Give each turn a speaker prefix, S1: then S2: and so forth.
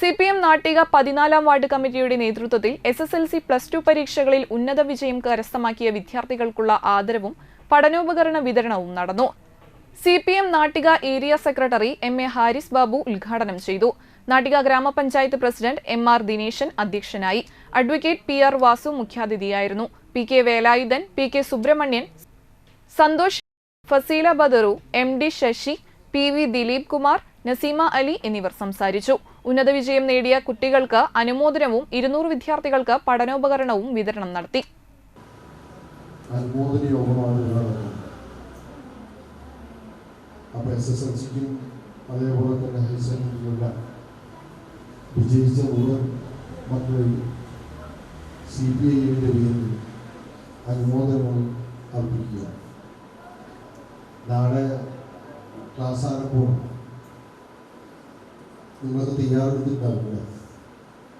S1: C P M Nattika പതിനാലാം ward കമ്മിറ്റിയുടെ നേതൃത്വത്തിൽ S S L C plus two പരീക്ഷകളിൽ ഉന്നത വിജയം കരസ്ഥമാക്കിയ വിദ്യാർത്ഥികൾക്കുള്ള ആദരവും പഠനോപകരണ വിതരണവും നടന്നു. C P M Nattika area secretary M A Haris Babu ഉദ്ഘാടനം ചെയ്തു. നാട്ടിക ഗ്രാമപഞ്ചായത്ത് പ്രസിഡന്റ് എം ആർ ദിനേശൻ അധ്യക്ഷനായി. Advocate P R Vasu മുഖ്യാതിഥിയായിരുന്നു. P K Velayudhan P K Subrahmanyan Santhosh Faseela Badaru M D Sasi P V Dileep Kumar Naseema Ali എന്നിവർ സംസാരിച്ചു. ഉന്നത വിജയം നേടിയ കുട്ടികൾക്ക് അനുമോദനവും ഇരുന്നൂറ് വിദ്യാർത്ഥികൾക്ക് പഠനോപകരണവും വിതരണം നടത്തി.
S2: അതേപോലെ അനുമോദനങ്ങൾ അർപ്പിക്കുക നാളെ ക്ലാസ് ആരംഭമാണ് Mas eu de né?